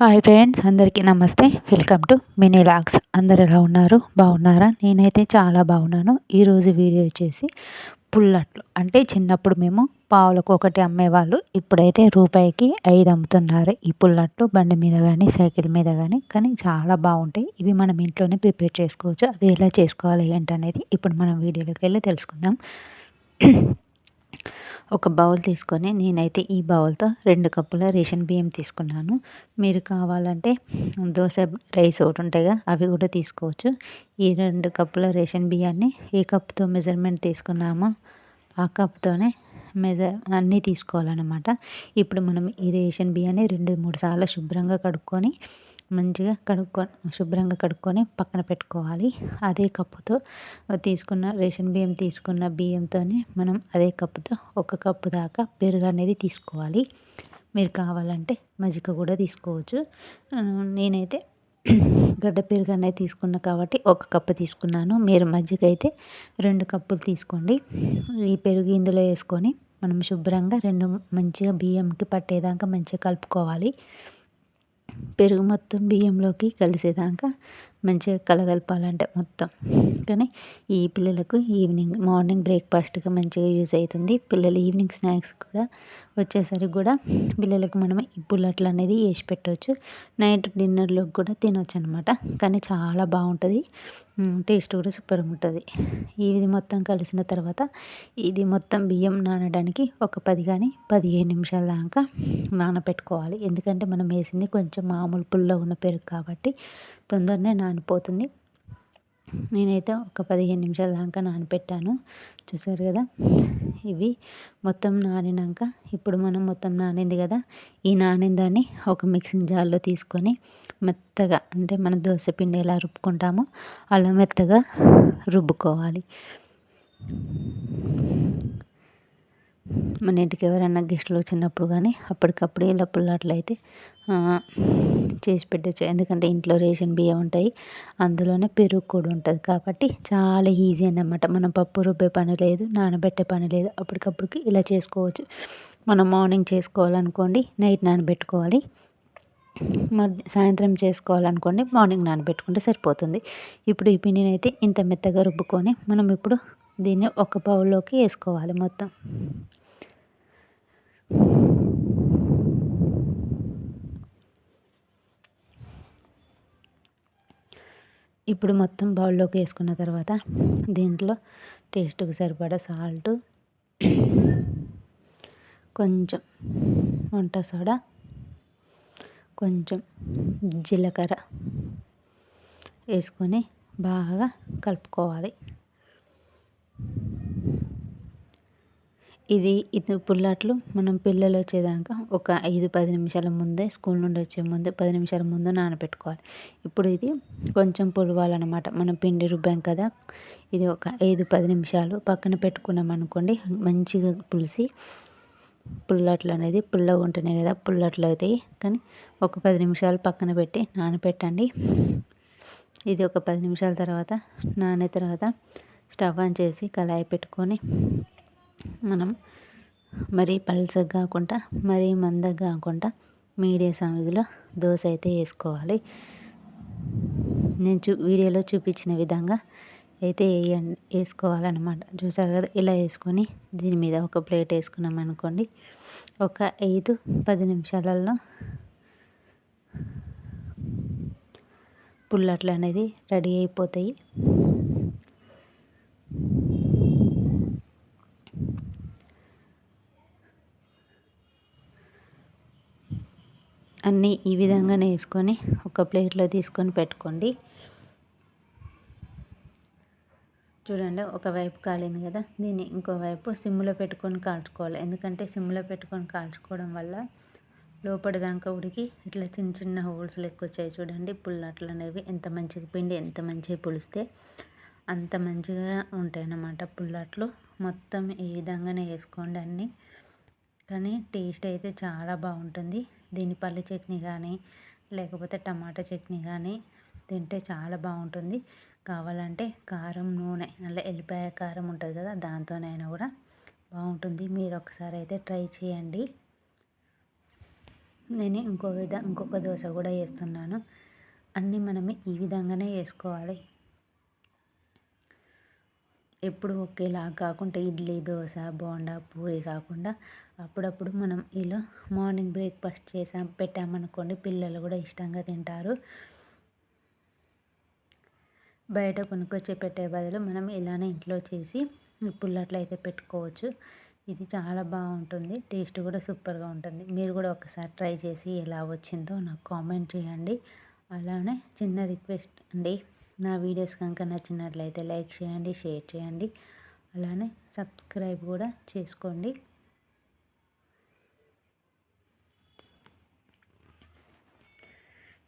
Hi friends అందరికీ నమస్తే. Welcome to mini logs అందరు ఎలా ఉన్నారు? బాగున్నారా? నేనైతే చాలా బాగున్నాను. ఈరోజు వీడియో వచ్చేసి పుల్లట్లు. అంటే చిన్నప్పుడు మేము పావులకు ఒకటి అమ్మేవాళ్ళు. ఇప్పుడైతే రూపాయికి ఐదు అమ్ముతున్నారు. ఈ పుల్లట్లు బండి మీద కానీ సైకిల్ మీద కానీ కానీ చాలా బాగుంటాయి. ఇవి మనం ఇంట్లోనే ప్రిపేర్ చేసుకోవచ్చు. అవి ఎలా చేసుకోవాలి ఏంటనేది ఇప్పుడు మనం వీడియోలోకి వెళ్ళి తెలుసుకుందాం. ఒక బౌల్ తీసుకొని నేనైతే ఈ బౌల్తో రెండు కప్పుల రేషన్ బియ్యం తీసుకున్నాను. మీరు కావాలంటే దోశ రైస్ ఒకటి ఉంటాయిగా అవి కూడా తీసుకోవచ్చు. ఈ రెండు కప్పుల రేషన్ బియ్యాన్ని ఏ కప్తో మెజర్మెంట్ తీసుకున్నామో ఆ కప్తోనే మెజర్ అన్నీ తీసుకోవాలన్నమాట. ఇప్పుడు మనం ఈ రేషన్ బియ్యాన్ని రెండు మూడు సార్లు శుభ్రంగా కడుక్కొని మంచిగా కడుక్కొని శుభ్రంగా కడుక్కొని పక్కన పెట్టుకోవాలి. అదే కప్పుతో తీసుకున్న రేషన్ బియ్యం తీసుకున్న బియ్యంతో మనం అదే కప్పుతో ఒక కప్పు దాకా పెరుగు అనేది తీసుకోవాలి. మీరు కావాలంటే మజ్జిగ కూడా తీసుకోవచ్చు. నేనైతే గడ్డ పెరుగు అనేది తీసుకున్నా కాబట్టి ఒక కప్పు తీసుకున్నాను. మీరు మజ్జిగ అయితే రెండు కప్పులు తీసుకోండి. ఈ పెరుగు ఇందులో వేసుకొని మనం శుభ్రంగా రెండు మంచిగా బియ్యంకి పట్టేదాకా మంచిగా కలుపుకోవాలి. పెరుగు మొత్తం బియ్యంలోకి కలిసేదాకా మంచిగా కలగలపాలంటే మొత్తం. కానీ ఈ పిల్లలకు ఈవినింగ్ మార్నింగ్ బ్రేక్ఫాస్ట్గా మంచిగా యూజ్ అవుతుంది. పిల్లలు ఈవినింగ్ స్నాక్స్ కూడా వచ్చేసరికి కూడా పిల్లలకు మనం ఈ పుల్లట్లు అనేది వేసి పెట్టవచ్చు నైట్ డిన్నర్లోకి కూడా తినవచ్చు అనమాట కానీ చాలా బాగుంటుంది. టేస్ట్ కూడా సూపర్ ఉంటుంది. ఇది మొత్తం కలిసిన తర్వాత ఇది మొత్తం బియ్యం నానడానికి ఒక పది కానీ పదిహేను నిమిషాల దాకా నానబెట్టుకోవాలి ఎందుకంటే మనం వేసింది కొంచెం మామూలు పుల్ల ఉన్న పెరుగు కాబట్టి తొందరనే నానిపోతుంది. నేనైతే ఒక పదిహేను నిమిషాల దాకా నానబెట్టాను చూసారు కదా? ఇవి మొత్తం నానినాక ఇప్పుడు మనం మొత్తం నానింది కదా? ఈ నానిన దాన్ని ఒక మిక్సింగ్ జార్లో తీసుకొని మెత్తగా అంటే మనం దోశ పిండి ఎలా రుబ్బుకుంటామో అలా మెత్తగా రుబ్బుకోవాలి. మన ఇంటికి ఎవరైనా గెస్ట్లు వచ్చినప్పుడు కానీ అప్పటికప్పుడు ఇలా పుల్లాట్లయితే చేసి పెట్టచ్చు. ఎందుకంటే ఇంట్లో రేషన్ బియ్యం ఉంటాయి అందులోనే పెరుగు కూడా ఉంటుంది. కాబట్టి చాలా ఈజీ అన్నమాట. మనం పప్పు రుబ్బే పని లేదు నానబెట్టే పని లేదు అప్పటికప్పుడుకి ఇలా చేసుకోవచ్చు. మనం మార్నింగ్ చేసుకోవాలనుకోండి నైట్ నానబెట్టుకోవాలి. మధ్య సాయంత్రం చేసుకోవాలనుకోండి మార్నింగ్ నానబెట్టుకుంటే సరిపోతుంది. ఇప్పుడు ఈ పిండిని అయితే ఇంత మెత్తగా రుబ్బుకొని మనం ఇప్పుడు దీన్ని ఒక బౌల్లోకి వేసుకోవాలి మొత్తం. ఇప్పుడు మొత్తం బౌల్లోకి వేసుకున్న తర్వాత దీంట్లో టేస్ట్కి సరిపడా సాల్ట్ కొంచెం వంట సోడా కొంచెం జీలకర్ర వేసుకొని బాగా కలుపుకోవాలి. ఇది ఇది పుల్లట్లు మనం పిల్లలు వచ్చేదాకా ఒక ఐదు పది నిమిషాల ముందే స్కూల్ నుండి వచ్చే ముందే పది నిమిషాల ముందు నానబెట్టుకోవాలి. ఇప్పుడు ఇది కొంచెం పులవాలన్నమాట. మనం పిండి రుబ్బాం కదా ఇది ఒక ఐదు పది నిమిషాలు పక్కన పెట్టుకున్నాం అనుకోండి మంచిగా పులిసి పుల్లట్లు అనేది పుల్లగా ఉంటేనే కదా పుల్లట్లు అవుతాయి. కానీ ఒక పది నిమిషాలు పక్కన పెట్టి నానబెట్టండి. ఇది ఒక పది నిమిషాల తర్వాత నానే తర్వాత స్టవ్ ఆన్ చేసి కళాయి పెట్టుకొని మనం మరీ పల్చగా కాకుండా మరీ మందగా కాకుండా మీడియం సైజులో దోశ అయితే వేసుకోవాలి. నేను చూ వీడియోలో చూపించిన విధంగా అయితే వేయండి వేసుకోవాలన్నమాట. చూసారు కదా ఇలా వేసుకొని దీని మీద ఒక ప్లేట్ వేసుకున్నాం అనుకోండి. ఒక ఐదు పది నిమిషాలలో పుల్లట్లు అనేది రెడీ అయిపోతాయి. అన్నీ ఈ విధంగానే వేసుకొని ఒక ప్లేట్లో తీసుకొని పెట్టుకోండి. చూడండి ఒకవైపు కాలింది కదా దీన్ని ఇంకోవైపు సిమ్లో పెట్టుకొని కాల్చుకోవాలి. ఎందుకంటే సిమ్లో పెట్టుకొని కాల్చుకోవడం వల్ల లోపల దాకా ఉడికి ఇట్లా చిన్న చిన్న హోల్స్ లెక్క వచ్చాయి చూడండి. పుల్లట్లు అనేవి ఎంత మంచిగా పిండి ఎంత మంచిగా పులిస్తే అంత మంచిగా ఉంటాయి అన్నమాట పుల్లట్లు. మొత్తం ఈ విధంగానే వేసుకోండి అన్నీ. కానీ టేస్ట్ అయితే చాలా బాగుంటుంది. దీని పల్లి చట్నీ కానీ లేకపోతే టమాటా చట్నీ కానీ తింటే చాలా బాగుంటుంది. కావాలంటే కారం నూనె అలా ఎల్లిపాయ కారం ఉంటుంది కదా దాంతోనైనా కూడా బాగుంటుంది. మీరు ఒకసారి అయితే ట్రై చేయండి. నేను ఇంకో విధ ఇంకొక దోశ కూడా వేస్తున్నాను. అన్నీ మనం ఈ విధంగానే వేసుకోవాలి. ఎప్పుడు ఒకేలా కాకుండా ఇడ్లీ దోశ బోండా పూరి కాకుండా అప్పుడప్పుడు మనం ఇలా మార్నింగ్ బ్రేక్ఫాస్ట్ చేసాం పెట్టామనుకోండి పిల్లలు కూడా ఇష్టంగా తింటారు. బయట కొనుక్కొచ్చి పెట్టే బదులు మనం ఇలానే ఇంట్లో చేసి పుల్లట్లు అయితే పెట్టుకోవచ్చు. ఇది చాలా బాగుంటుంది టేస్ట్ కూడా సూపర్గా ఉంటుంది. మీరు కూడా ఒకసారి ట్రై చేసి ఎలా వచ్చిందో నాకు కామెంట్ చేయండి. అలానే చిన్న రిక్వెస్ట్ అండి. నా వీడియోస్ కనుక నచ్చినట్లయితే లైక్ చేయండి షేర్ చేయండి. అలానే సబ్స్క్రైబ్ కూడా చేసుకోండి.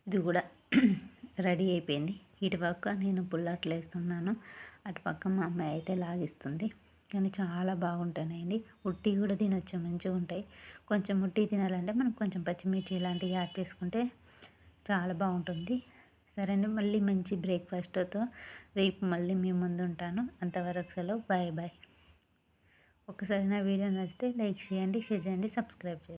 ఇది కూడా రెడీ అయిపోయింది. ఇటుపక్క నేను పుల్లట్లు వేస్తున్నాను. అటుపక్క మా అమ్మాయి అయితే లాగిస్తుంది. కానీ చాలా బాగుంటున్నాయండి ఉట్టి కూడా తినొచ్చు మంచిగా ఉంటాయి. కొంచెం ఉట్టి తినాలంటే మనం కొంచెం పచ్చిమిర్చి ఇలాంటివి యాడ్ చేసుకుంటే చాలా బాగుంటుంది. సరే అండి మళ్ళీ మంచి బ్రేక్ఫాస్ట్తో రేపు మళ్ళీ మీ ముందు ఉంటాను. అంతవరకు సెలవు. Bye bye. ఒకసారి నా వీడియో నచ్చితే లైక్ చేయండి షేర్ చేయండి సబ్స్క్రైబ్ చేయండి.